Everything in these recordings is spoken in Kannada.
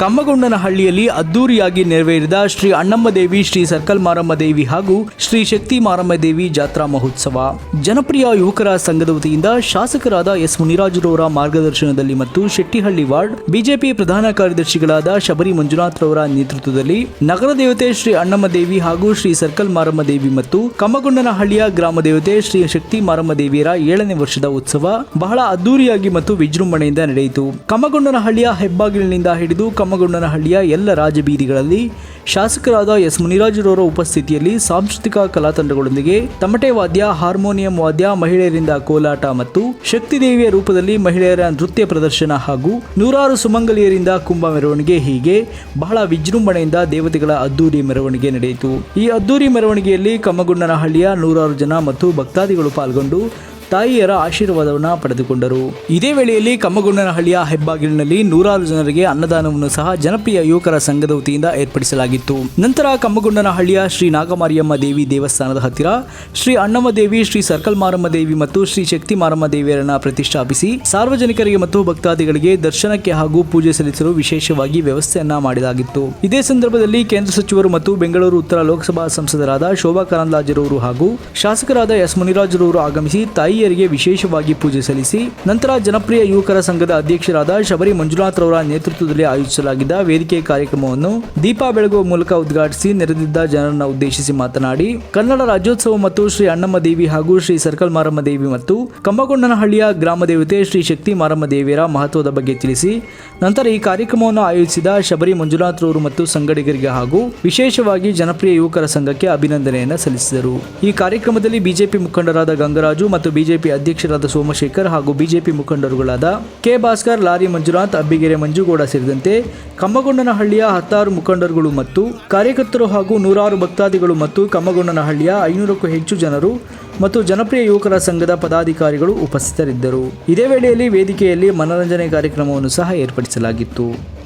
ಕಮ್ಮಗೊಂಡನಹಳ್ಳಿಯಲ್ಲಿ ಅದ್ದೂರಿಯಾಗಿ ನೆರವೇರಿದ ಶ್ರೀ ಅಣ್ಣಮ್ಮ ದೇವಿ ಶ್ರೀ ಸರ್ಕಲ್ ಮಾರಮ್ಮ ದೇವಿ ಹಾಗೂ ಶ್ರೀ ಶಕ್ತಿ ಮಾರಮ್ಮ ದೇವಿ ಜಾತ್ರಾ ಮಹೋತ್ಸವ. ಜನಪ್ರಿಯ ಯುವಕರ ಸಂಘದ ವತಿಯಿಂದ ಶಾಸಕರಾದ ಎಸ್ ಮುನಿರಾಜುರವರ ಮಾರ್ಗದರ್ಶನದಲ್ಲಿ ಮತ್ತು ಶೆಟ್ಟಿಹಳ್ಳಿ ವಾರ್ಡ್ ಬಿಜೆಪಿ ಪ್ರಧಾನ ಕಾರ್ಯದರ್ಶಿಗಳಾದ ಶಬರಿ ಮಂಜುನಾಥ್ ರವರ ನೇತೃತ್ವದಲ್ಲಿ ನಗರ ದೇವತೆ ಶ್ರೀ ಅಣ್ಣಮ್ಮ ದೇವಿ ಹಾಗೂ ಶ್ರೀ ಸರ್ಕಲ್ ಮಾರಮ್ಮ ದೇವಿ ಮತ್ತು ಕಮ್ಮಗೊಂಡನಹಳ್ಳಿಯ ಗ್ರಾಮ ದೇವತೆ ಶ್ರೀ ಶಕ್ತಿ ಮಾರಮ್ಮ ದೇವಿಯರ ಏಳನೇ ವರ್ಷದ ಉತ್ಸವ ಬಹಳ ಅದ್ದೂರಿಯಾಗಿ ಮತ್ತು ವಿಜೃಂಭಣೆಯಿಂದ ನಡೆಯಿತು. ಕಮ್ಮಗೊಂಡನಹಳ್ಳಿಯ ಹೆಬ್ಬಾಗಿಲಿನಿಂದ ಹಿಡಿದು ಕಮ್ಮಗೊಂಡನಹಳ್ಳಿಯ ಎಲ್ಲ ರಾಜಬೀದಿಗಳಲ್ಲಿ ಶಾಸಕರಾದ ಎಸ್ ಮುನಿರಾಜುರವರ ಉಪಸ್ಥಿತಿಯಲ್ಲಿ ಸಾಂಸ್ಕೃತಿಕ ಕಲಾತಂಡಗಳೊಂದಿಗೆ ತಮಟೆ ವಾದ್ಯ, ಹಾರ್ಮೋನಿಯಂ ವಾದ್ಯ, ಮಹಿಳೆಯರಿಂದ ಕೋಲಾಟ ಮತ್ತು ಶಕ್ತಿದೇವಿಯ ರೂಪದಲ್ಲಿ ಮಹಿಳೆಯರ ನೃತ್ಯ ಪ್ರದರ್ಶನ ಹಾಗೂ ನೂರಾರು ಸುಮಂಗಲಿಯರಿಂದ ಕುಂಭ ಮೆರವಣಿಗೆ ಹೀಗೆ ಬಹಳ ವಿಜೃಂಭಣೆಯಿಂದ ದೇವತೆಗಳ ಅದ್ದೂರಿ ಮೆರವಣಿಗೆ ನಡೆಯಿತು. ಈ ಅದ್ದೂರಿ ಮೆರವಣಿಗೆಯಲ್ಲಿ ಕಮ್ಮಗುಂಡನಹಳ್ಳಿಯ ನೂರಾರು ಜನ ಮತ್ತು ಭಕ್ತಾದಿಗಳು ಪಾಲ್ಗೊಂಡು ತಾಯಿಯರ ಆಶೀರ್ವಾದವನ್ನು ಪಡೆದುಕೊಂಡರು. ಇದೇ ವೇಳೆಯಲ್ಲಿ ಕಮ್ಮಗೊಂಡನಹಳ್ಳಿಯ ಹೆಬ್ಬಾಗಿಲಿನಲ್ಲಿ ನೂರಾರು ಜನರಿಗೆ ಅನ್ನದಾನವನ್ನು ಸಹ ಜನಪ್ರಿಯ ಯುವಕರ ಸಂಘದ ವತಿಯಿಂದ ಏರ್ಪಡಿಸಲಾಗಿತ್ತು. ನಂತರ ಕಮ್ಮಗೊಂಡನಹಳ್ಳಿಯ ಶ್ರೀ ನಾಗಮಾರಿಯಮ್ಮ ದೇವಿ ದೇವಸ್ಥಾನದ ಹತ್ತಿರ ಶ್ರೀ ಅಣ್ಣಮ್ಮ ದೇವಿ, ಶ್ರೀ ಸರ್ಕಲ್ ಮಾರಮ್ಮ ದೇವಿ ಮತ್ತು ಶ್ರೀ ಶಕ್ತಿ ಮಾರಮ್ಮ ದೇವಿಯರನ್ನ ಪ್ರತಿಷ್ಠಾಪಿಸಿ ಸಾರ್ವಜನಿಕರಿಗೆ ಮತ್ತು ಭಕ್ತಾದಿಗಳಿಗೆ ದರ್ಶನಕ್ಕೆ ಹಾಗೂ ಪೂಜೆ ಸಲ್ಲಿಸಲು ವಿಶೇಷವಾಗಿ ವ್ಯವಸ್ಥೆಯನ್ನ ಮಾಡಲಾಗಿತ್ತು ಇದೇ ಸಂದರ್ಭದಲ್ಲಿ ಕೇಂದ್ರ ಸಚಿವರು ಮತ್ತು ಬೆಂಗಳೂರು ಉತ್ತರ ಲೋಕಸಭಾ ಸಂಸದರಾದ ಶೋಭಾ ಕರಂದ್ಲಾಜರವರು ಹಾಗೂ ಶಾಸಕರಾದ ಎಸ್ ಮುನಿರಾಜರವರು ಆಗಮಿಸಿ ತಾಯಿಯರಿಗೆ ವಿಶೇಷವಾಗಿ ಪೂಜೆ ಸಲ್ಲಿಸಿ, ನಂತರ ಜನಪ್ರಿಯ ಯುವಕರ ಸಂಘದ ಅಧ್ಯಕ್ಷರಾದ ಶಬರಿ ಮಂಜುನಾಥ್ ರವರ ನೇತೃತ್ವದಲ್ಲಿ ಆಯೋಜಿಸಲಾಗಿದ್ದ ವೇದಿಕೆ ಕಾರ್ಯಕ್ರಮವನ್ನು ದೀಪ ಬೆಳಗುವ ಮೂಲಕ ಉದ್ಘಾಟಿಸಿ ನೆರೆದಿದ್ದ ಜನರನ್ನು ಉದ್ದೇಶಿಸಿ ಮಾತನಾಡಿ, ಕನ್ನಡ ರಾಜ್ಯೋತ್ಸವ ಮತ್ತು ಶ್ರೀ ಅಣ್ಣಮ್ಮ ದೇವಿ ಹಾಗೂ ಶ್ರೀ ಸರ್ಕಲ್ ಮಾರಮ್ಮ ದೇವಿ ಮತ್ತು ಕಮ್ಮಗೊಂಡನಹಳ್ಳಿಯ ಗ್ರಾಮ ದೇವತೆ ಶ್ರೀ ಶಕ್ತಿ ಮಾರಮ್ಮ ದೇವಿಯರ ಮಹತ್ವದ ಬಗ್ಗೆ ತಿಳಿಸಿ, ನಂತರ ಈ ಕಾರ್ಯಕ್ರಮವನ್ನು ಆಯೋಜಿಸಿದ ಶಬರಿ ಮಂಜುನಾಥ್ ರವರು ಮತ್ತು ಸಂಗಡಿಗರಿಗೆ ಹಾಗೂ ವಿಶೇಷವಾಗಿ ಜನಪ್ರಿಯ ಯುವಕರ ಸಂಘಕ್ಕೆ ಅಭಿನಂದನೆಯನ್ನು ಸಲ್ಲಿಸಿದರು. ಈ ಕಾರ್ಯಕ್ರಮದಲ್ಲಿ ಬಿಜೆಪಿ ಮುಖಂಡರಾದ ಗಂಗರಾಜು ಮತ್ತು ಬಿಜೆಪಿ ಅಧ್ಯಕ್ಷರಾದ ಸೋಮಶೇಖರ್ ಹಾಗೂ ಬಿಜೆಪಿ ಮುಖಂಡರುಗಳಾದ ಕೆ ಭಾಸ್ಕರ್, ಲಾರಿ ಮಂಜುನಾಥ್, ಅಬ್ಬಿಗೆರೆ ಮಂಜುಗೌಡ ಸೇರಿದಂತೆ ಕಮ್ಮಗೊಂಡನಹಳ್ಳಿಯ ಹತ್ತಾರು ಮುಖಂಡರುಗಳು ಮತ್ತು ಕಾರ್ಯಕರ್ತರು ಹಾಗೂ ನೂರಾರು ಭಕ್ತಾದಿಗಳು ಮತ್ತು ಕಮ್ಮಗೊಂಡನಹಳ್ಳಿಯ ಐನೂರಕ್ಕೂ ಹೆಚ್ಚು ಜನರು ಮತ್ತು ಜನಪ್ರಿಯ ಯುವಕರ ಸಂಘದ ಪದಾಧಿಕಾರಿಗಳು ಉಪಸ್ಥಿತರಿದ್ದರು. ಇದೇ ವೇಳೆಯಲ್ಲಿ ವೇದಿಕೆಯಲ್ಲಿ ಮನರಂಜನೆ ಕಾರ್ಯಕ್ರಮವನ್ನು ಸಹ ಏರ್ಪಡಿಸಲಾಗಿತ್ತು.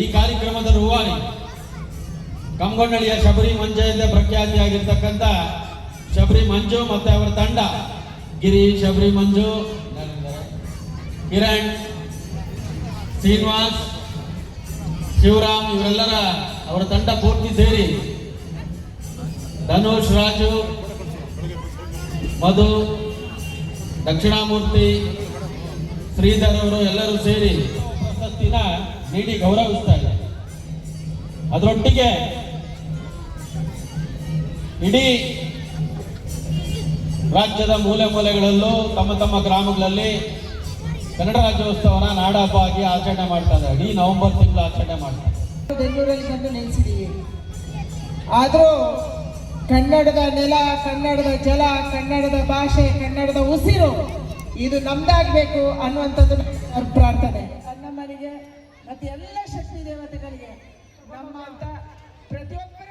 ಈ ಕಾರ್ಯಕ್ರಮದ ರೂವಾರಿ ಕಂಗೊಂಡಳಿಯ ಶಬರಿ ಮಂಜಯಿಂದ ಪ್ರಖ್ಯಾತಿಯಾಗಿರ್ತಕ್ಕಂಥ ಶಬರಿ ಮಂಜು ಮತ್ತೆ ಅವರ ತಂಡ. ಗಿರಿ ಶಬರಿ ಮಂಜು, ಕಿರಣ್, ಶ್ರೀನಿವಾಸ್, ಶಿವರಾಮ್ ಇವರೆಲ್ಲರ ಅವರ ತಂಡ ಪೂರ್ತಿ ಸೇರಿ ಧನುಷ್, ರಾಜು, ಮಧು, ದಕ್ಷಿಣಾಮೂರ್ತಿ, ಶ್ರೀಧರ್ ಅವರು ಎಲ್ಲರೂ ಸೇರಿ ಪ್ರಶಸ್ತಿನ ನೀಡಿ ಗೌರವಿಸ್ತಾ ಇದೆ. ಅದರೊಟ್ಟಿಗೆ ಇಡೀ ರಾಜ್ಯದ ಮೂಲೆ ಮೂಲೆಗಳಲ್ಲೂ ತಮ್ಮ ತಮ್ಮ ಗ್ರಾಮಗಳಲ್ಲಿ ಕನ್ನಡ ರಾಜ್ಯೋತ್ಸವನ ನಾಡಹಬ್ಬ ಆಗಿ ಆಚರಣೆ ಮಾಡ್ತಾ ಇದ್ದಾರೆ. ಇಡೀ ನವೆಂಬರ್ ತಿಂಗಳು ಆಚರಣೆ ಮಾಡ್ತಾರೆ. ಬೆಂಗಳೂರಲ್ಲಿ ಬಂದು ಆದರೂ ಕನ್ನಡದ ನೆಲ, ಕನ್ನಡದ ಜಲ, ಕನ್ನಡದ ಭಾಷೆ, ಕನ್ನಡದ ಉಸಿರು, ಇದು ನಮ್ದಾಗಬೇಕು ಅನ್ನುವಂಥದ್ದು ಪ್ರಾರ್ಥನೆ. ಮತ್ತೆ ಎಲ್ಲ ಶಕ್ತಿ ದೇವತೆಗಳಿಗೆ ನಮ್ಮ ಅಂತ ಪ್ರತಿಯೊಬ್ಬರ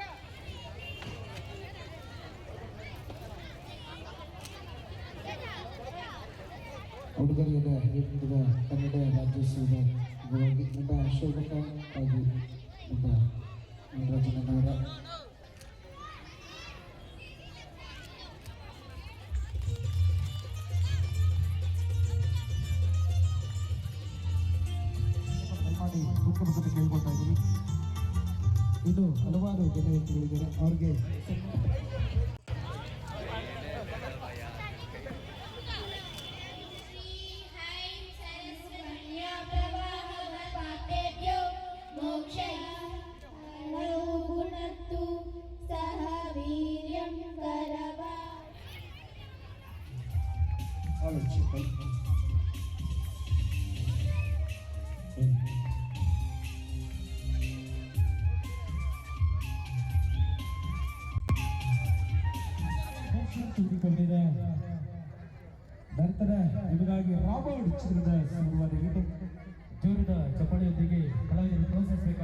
ಹುಡುಗರಿಗೆ ನೀಡಿದ ಕನ್ನಡ ರಾಜ್ಯೋತ್ಸವದ ಅಂಗವಾಗಿ ನಮ್ಮ ಶೋಭಕ ಹಾಗೂ ನಮ್ಮ ಇನ್ನು ಹಲವಾರು ಗಣ್ಯವ್ಯಕ್ತಿಗಳಿದ್ದಾರೆ ಅವ್ರಿಗೆ ಸುದ್ದಿಕೊಂಡಿದೆ ನಂತರ ನಿಮಗಾಗಿ ರಾಬರ್ಟ್ ಚಿತ್ರದ ಶುರುವಾದ ಗೀತೆ ಜೋರದ ಚಪ್ಪಾಳೆಯೊಂದಿಗೆ ಕಲಾವಿದರು ಪ್ರೋತ್ಸಾಹಿಸಬೇಕು